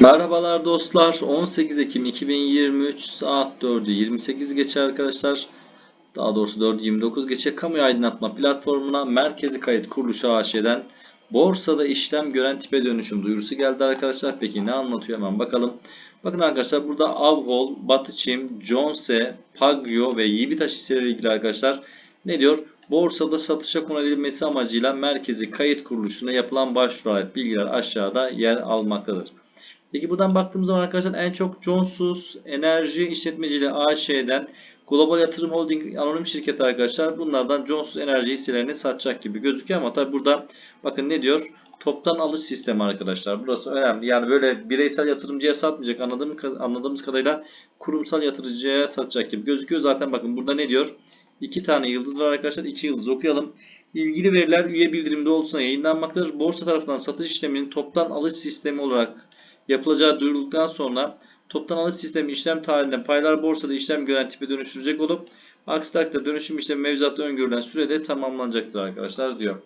Merhabalar dostlar. 18 Ekim 2023 saat 4'ü 28 geçe arkadaşlar. Daha doğrusu 4'ü 29 geçe kamu aydınlatma platformuna merkezi kayıt kuruluşu AŞ'den borsada işlem gören tipe dönüşüm duyurusu geldi arkadaşlar. Peki ne anlatıyor hemen bakalım. Bakın arkadaşlar burada Avgol, Batıçim, Jonse, Pagyo ve Yibitaş hisseleri ilgili arkadaşlar ne diyor? Borsada satışa konulması amacıyla merkezi kayıt kuruluşuna yapılan başvuru bilgiler aşağıda yer almaktadır. Peki buradan baktığımız zaman arkadaşlar en çok Johnsus Enerji İşletmeciliği AŞ'den Global Yatırım Holding anonim şirketi arkadaşlar bunlardan Johnsus Enerji hisselerini satacak gibi gözüküyor ama tabi burada bakın ne diyor? Toptan alış sistemi arkadaşlar. Burası önemli. Yani böyle bireysel yatırımcıya satmayacak. Anladığım, anladığımız kadarıyla kurumsal yatırımcıya satacak gibi gözüküyor. Zaten bakın burada ne diyor? İki tane yıldız var arkadaşlar. İki yıldız okuyalım. İlgili veriler üye bildirimde olsun yayınlanmaktadır. Borsa tarafından satış işleminin toptan alış sistemi olarak yapılacağı duyurulduktan sonra toptan alış sistemi işlem tarihinde paylar borsada işlem gören tipe dönüştürecek olup aksi takdirde dönüşüm işlemi mevzuatta öngörülen sürede tamamlanacaktır arkadaşlar diyor.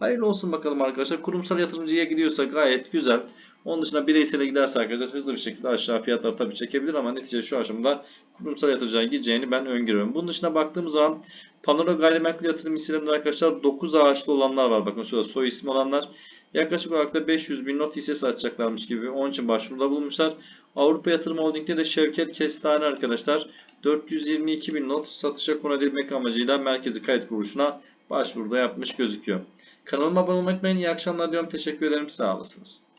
Hayırlı olsun bakalım arkadaşlar. Kurumsal yatırımcıya gidiyorsa gayet güzel. Onun dışında bireysele giderse arkadaşlar hızlı bir şekilde aşağı fiyatlar tabii çekebilir ama neticede şu aşamada kurumsal yatırımcıya gideceğini ben öngörüyorum. Bunun dışında baktığımız zaman Panoro gayrimenkul yatırım hisselerinde arkadaşlar 9 ağaçlı olanlar var. Bakın şurada soy ismi olanlar. Yaklaşık olarak da 500 bin not hisse satacaklarmış gibi. Onun için başvuruda bulmuşlar. Avrupa Yatırım Holding'de de Şevket Kestane arkadaşlar 422 bin not satışa konabilmek amacıyla merkezi kayıt kuruluşuna başvuruda yapmış gözüküyor. Kanalıma abone olmayı unutmayın. İyi akşamlar diyorum. Teşekkür ederim. Sağ olasınız.